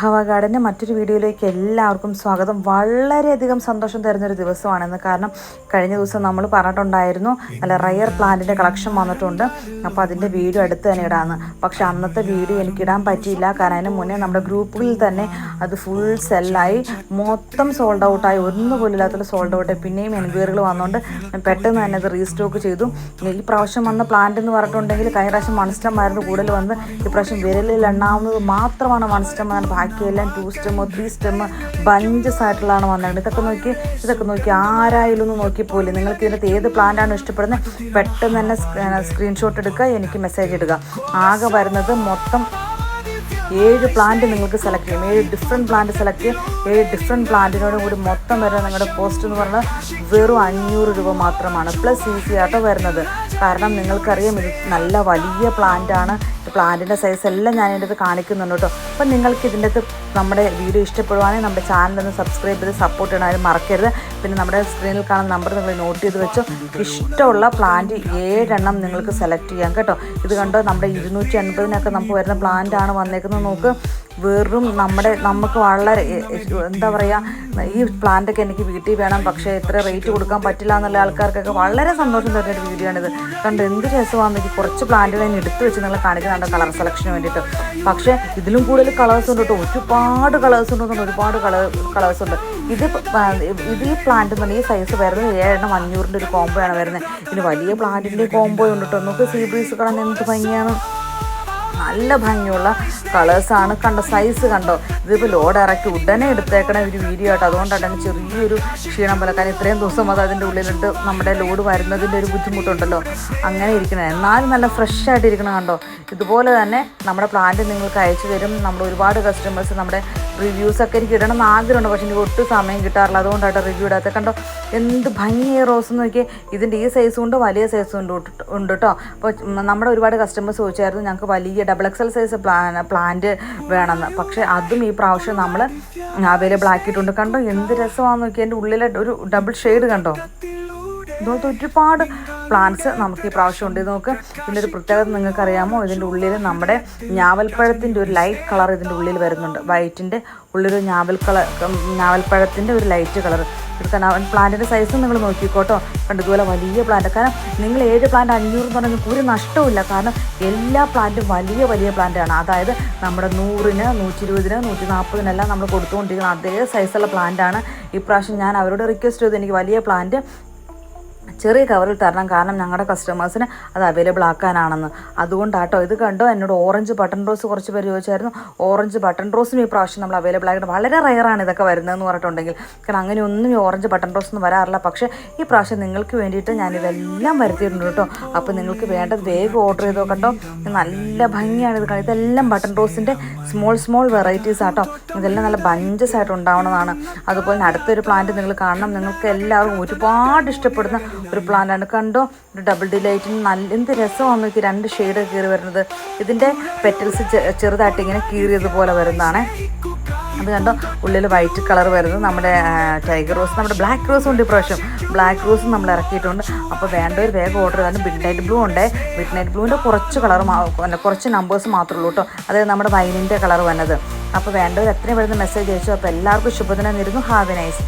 ഹവ ഗാർഡന്റെ മറ്റൊരു വീഡിയോയിലേക്ക് എല്ലാവർക്കും സ്വാഗതം. വളരെയധികം സന്തോഷം തരുന്നൊരു ദിവസമാണെന്ന് കാരണം കഴിഞ്ഞ ദിവസം നമ്മൾ പറഞ്ഞിട്ടുണ്ടായിരുന്നു. നല്ല റയർ പ്ലാന്റിന്റെ കളക്ഷൻ വന്നിട്ടുണ്ട്. അപ്പോൾ അതിന്റെ വീഡിയോ അടുത്ത് തന്നെ ഇടാമെന്ന് പക്ഷേ അന്നത്തെ വീഡിയോ എനിക്ക് ഇടാൻ പറ്റിയില്ല. കാരണം അതിന് മുന്നേ നമ്മുടെ ഗ്രൂപ്പിൽ തന്നെ അത് ഫുൾ സെല്ലായി. മൊത്തം സോൾഡ് ഔട്ടായി ഒന്നും പോലും ഇല്ലാത്ത സോൾഡ് ഔട്ടായി പിന്നെയും എൻക്വയറികൾ വന്നുകൊണ്ട് പെട്ടെന്ന് തന്നെ അത് റീസ്റ്റോക്ക് ചെയ്തു. ഈ പ്രാവശ്യം വന്ന പ്ലാന്റ് എന്ന് പറഞ്ഞിട്ടുണ്ടെങ്കിൽ കഴിഞ്ഞ പ്രാവശ്യം മൺസ്റ്റമായിരുന്നു കൂടുതൽ വന്ന് ഈ പ്രാവശ്യം വിരലിൽ എണ്ണാവുന്നത് മാത്രമാണ് മൺസ്റ്റം ബാക്കിയെല്ലാം ടു സ്റ്റെമ്മോ ത്രീ സ്റ്റെമ്മ് ബഞ്ചസ് ആയിട്ടുള്ളതാണ് വന്നത് ഇതൊക്കെ നോക്കി ഇതൊക്കെ നോക്കി ആരായാലും ഒന്ന് നോക്കിപ്പോലെ നിങ്ങൾക്ക് ഇതിനകത്ത് ഏത് പ്ലാന്റാണ് ഇഷ്ടപ്പെടുന്നത് പെട്ടെന്ന് തന്നെ സ്ക്രീൻഷോട്ട് എടുക്കുക എനിക്ക് മെസ്സേജ് ഇടുക. ആകെ വരുന്നത് മൊത്തം ഏഴ് പ്ലാന്റ് നിങ്ങൾക്ക് സെലക്ട് ചെയ്യും. ഏഴ് ഡിഫറെന്റ് പ്ലാന്റ് സെലക്ട് ചെയ്യും. ഏഴ് ഡിഫറെന്റ് പ്ലാന്റിനോടും കൂടി മൊത്തം വരുന്നത് നിങ്ങളുടെ കോസ്റ്റ് എന്ന് പറഞ്ഞാൽ വെറും അഞ്ഞൂറ് രൂപ മാത്രമാണ്. പ്ലസ് ഈസി ആട്ടോ വരുന്നത്. കാരണം നിങ്ങൾക്കറിയാം ഇത് നല്ല വലിയ പ്ലാന്റാണ് പ്ലാന്റിന്റെ സൈസ് എല്ലാം ഞാൻ ഇതിന്റെ കാണിക്കുന്നുണ്ട് കേട്ടോ. അപ്പം നിങ്ങൾക്ക് ഇതിന്റെ അകത്ത് നമ്മുടെ വീഡിയോ ഇഷ്ടപ്പെടുവാണെങ്കിൽ നമ്മുടെ ചാനലൊന്ന് സബ്സ്ക്രൈബ് ചെയ്ത് സപ്പോർട്ട് ചെയ്യണമെങ്കിൽ മറക്കരുത്. പിന്നെ നമ്മുടെ സ്ക്രീനിൽ കാണുന്ന നമ്പർ നിങ്ങൾ നോട്ട് ചെയ്ത് വെച്ചോ ഇഷ്ടമുള്ള പ്ലാന്റ് ഏഴെണ്ണം നിങ്ങൾക്ക് സെലക്ട് ചെയ്യാം കേട്ടോ. ഇത് കണ്ടോ? നമ്മുടെ ഇരുന്നൂറ്റി അൻപതിനൊക്കെ നമുക്ക് വരുന്ന പ്ലാന്റ് ആണ് വന്നേക്കുന്നത്. നോക്ക്. വെറും നമ്മുടെ നമുക്ക് വളരെ എന്താ പറയുക ഈ പ്ലാന്റൊക്കെ എനിക്ക് വീട്ടിൽ വേണം പക്ഷേ ഇത്ര റേറ്റ് കൊടുക്കാൻ പറ്റില്ല എന്നുള്ള ആൾക്കാർക്കൊക്കെ വളരെ സന്തോഷം തരുന്ന ഒരു വീഡിയോ ആണിത് കണ്ട് എന്ത് രസമാണെന്ന് എനിക്ക് കുറച്ച് പ്ലാന്റുകൾ ഞാൻ എടുത്തു വെച്ച് നിങ്ങൾ കാണിക്കുന്നുണ്ട് കളർ സെലക്ഷന് വേണ്ടിയിട്ട്. പക്ഷേ ഇതിലും കൂടുതൽ കളേഴ്സ് ഉണ്ട് കേട്ടോ. ഒരുപാട് കളേഴ്സ് ഉണ്ട് ഒരുപാട് കളർ കളേഴ്സ് ഉണ്ട്. ഇത് ഇത് ഈ പ്ലാന്റ് എന്ന് പറഞ്ഞാൽ ഈ സൈസ് വരുന്നത് ഏഴെണ്ണം അഞ്ഞൂറിന്റെ ഒരു കോംബോ ആണ് വരുന്നത്. ഇതിന് വലിയ പ്ലാന്റിന്റെ കോംബോ ഉണ്ട് കേട്ടോ. നമുക്ക് സീ ബ്രീസ് കാണാൻ എന്ത് ഭംഗിയാണ്. നല്ല ഭംഗിയുള്ള കളേഴ്സാണ് കണ്ടോ സൈസ് കണ്ടോ? ഇതിപ്പോൾ ലോഡ് ഇറക്കി ഉടനെ എടുത്തേക്കണ ഒരു വീഡിയോ ആട്ടോ. അതുകൊണ്ടാണ് എനിക്ക് ചെറിയൊരു ക്ഷീണം പോലെ. കാരണം ഇത്രയും ദിവസം അത് അതിന്റെ ഉള്ളിലിട്ട് നമ്മുടെ ലോഡ് വരുന്നതിന്റെ ഒരു ബുദ്ധിമുട്ടുണ്ടല്ലോ. അങ്ങനെ ഇരിക്കണം. എന്നാലും നല്ല ഫ്രഷ് ആയിട്ട് ഇരിക്കണം കണ്ടോ? ഇതുപോലെ തന്നെ നമ്മുടെ പ്ലാന്റ് നിങ്ങൾക്ക് അയച്ചു തരും. നമ്മൾ ഒരുപാട് കസ്റ്റമേഴ്സ് നമ്മുടെ റിവ്യൂസൊക്കെ എനിക്ക് ഇടണം എന്ന് ആഗ്രഹമുണ്ട്. പക്ഷേ എനിക്ക് ഒട്ടും സമയം കിട്ടാറില്ല. അതുകൊണ്ടായിട്ട് റിവ്യൂ ഇടാത്ത കണ്ടോ? എന്ത് ഭംഗിയായ റോസ് എന്ന് നോക്കിയാൽ ഇതിന്റെ ഈ സൈസും ഉണ്ട് വലിയ സൈസും ഉണ്ട് ഉണ്ട് കേട്ടോ അപ്പോൾ നമ്മുടെ ഒരുപാട് കസ്റ്റമേഴ്സ് ചോദിച്ചായിരുന്നു ഞങ്ങൾക്ക് വലിയ double XL size plan plant വേണമെന്ന്. പക്ഷേ അതും ഈ പ്രാവശ്യം നമ്മൾ അവൈലബിൾ ആക്കിയിട്ടുണ്ട്. കണ്ടോ? എന്ത് രസമാണെന്ന് നോക്കിയാൽ എന്റെ ഉള്ളിലെ ഒരു ഡബിൾ ഷെയ്ഡ് കണ്ടോ? ഇതുപോലത്തെ ഒരുപാട് പ്ലാന്റ്സ് നമുക്ക് ഈ പ്രാവശ്യം ഉണ്ട്. നോക്ക് ഇതിന്റെ ഒരു പ്രത്യേകത നിങ്ങൾക്കറിയാമോ? ഇതിന്റെ ഉള്ളിൽ നമ്മുടെ ഞാവൽപ്പഴത്തിന്റെ ഒരു ലൈറ്റ് കളർ ഇതിന്റെ ഉള്ളിൽ വരുന്നുണ്ട്. വൈറ്റിന്റെ ഉള്ളിലൊരു ഞാവൽ കളർ ഞാവൽപ്പഴത്തിന്റെ ഒരു ലൈറ്റ് കളർ കാരണം പ്ലാന്റിന്റെ സൈസ് നിങ്ങൾ നോക്കിക്കോട്ടോ. കണ്ട്? ഇതുപോലെ വലിയ പ്ലാന്റ് കാരണം നിങ്ങൾ ഏഴ് പ്ലാന്റ് അഞ്ഞൂറ് എന്ന് പറഞ്ഞാൽ ഒരു നഷ്ടവും കാരണം എല്ലാ പ്ലാന്റും വലിയ വലിയ പ്ലാന്റാണ് അതായത് നമ്മുടെ നൂറിന് നൂറ്റി ഇരുപതിന് നൂറ്റി നാൽപ്പതിനെല്ലാം നമ്മൾ കൊടുത്തുകൊണ്ടിരിക്കുന്ന അതേ സൈസുള്ള പ്ലാന്റാണ് ഇപ്രാവശ്യം ഞാൻ അവരോട് റിക്വസ്റ്റ് ചെയ്തു. എനിക്ക് വലിയ പ്ലാന്റ് ചെറിയ കവറിൽ തരണം കാരണം ഞങ്ങളുടെ കസ്റ്റമേഴ്സിന് അത് അവൈലബിൾ ആക്കാനാണെന്ന്. അതുകൊണ്ടാട്ടോ ഇത് കണ്ടോ? എന്നോട് ഓറഞ്ച് ബട്ടൺ റോസ് കുറച്ച് പേര് ചോദിച്ചായിരുന്നു. ഓറഞ്ച് ബട്ടൺ റോസും ഈ പ്രാവശ്യം നമ്മൾ അവൈലബിൾ ആയിട്ട് വളരെ റയറാണ് ഇതൊക്കെ വരുന്നതെന്ന് പറഞ്ഞിട്ടുണ്ടെങ്കിൽ. കാരണം അങ്ങനെ ഒന്നും ഈ ഓറഞ്ച് ബട്ടൺ റോസ് ഒന്നും വരാറില്ല. പക്ഷേ ഈ പ്രാവശ്യം നിങ്ങൾക്ക് വേണ്ടിയിട്ട് ഞാൻ ഞാനിതെല്ലാം വരുത്തിയിട്ടുണ്ട് കേട്ടോ. അപ്പോൾ നിങ്ങൾക്ക് വേണ്ടത് വേഗം ഓർഡർ ചെയ്തോ കേട്ടോ നല്ല ഭംഗിയാണ് ഇത്. ഇതെല്ലാം ബട്ടൺ റോസിന്റെ സ്മോൾ സ്മോൾ വെറൈറ്റീസ് ആട്ടോ. ഇതെല്ലാം നല്ല ബഞ്ചസ് ആയിട്ട് ഉണ്ടാവുന്നതാണ് അതുപോലെ അടുത്തൊരു പ്ലാന്റ് നിങ്ങൾ കാണണം. നിങ്ങൾക്ക് എല്ലാവർക്കും ഒരുപാട് ഇഷ്ടപ്പെടുന്ന ഒരു പ്ലാന്റാണ് കണ്ടോ? ഒരു ഡബിൾ ഡിലൈറ്റിന് നല്ല എന്ത് രസമാണ് നോക്കി രണ്ട് ഷെയ്ഡ് കീറി വരുന്നത്. ഇതിന്റെ പെറ്റൽസ് ചെറുതായിട്ട് ഇങ്ങനെ കീറിയതുപോലെ വരുന്നതാണ്. അത് കണ്ടോ? ഉള്ളിൽ വൈറ്റ് കളർ വരുന്നത്. നമ്മുടെ ടൈഗർ റോസ് നമ്മുടെ ബ്ലാക്ക് റോസും ഉണ്ട് ഇപ്രാവശ്യം. ബ്ലാക്ക് റോസും നമ്മൾ ഇറക്കിയിട്ടുണ്ട്. അപ്പോൾ വേണ്ടവർ വേഗം ഓർഡർ ചെയ്താലും മിഡ് നൈറ്റ് ബ്ലൂ ഉണ്ട്. മിഡ് നൈറ്റ് ബ്ലൂവിന്റെ കുറച്ച് കളർ കുറച്ച് നമ്പേഴ്സ് മാത്രമേ ഉള്ളൂ കേട്ടോ. അതായത് നമ്മുടെ വൈനിന്റെ കളർ വന്നത്. അപ്പോൾ വേണ്ടവർ എത്രയും പെട്ടെന്ന് മെസ്സേജ് അയച്ചു. അപ്പോൾ എല്ലാവർക്കും ശുഭദിനം നേരുന്നു. Have nice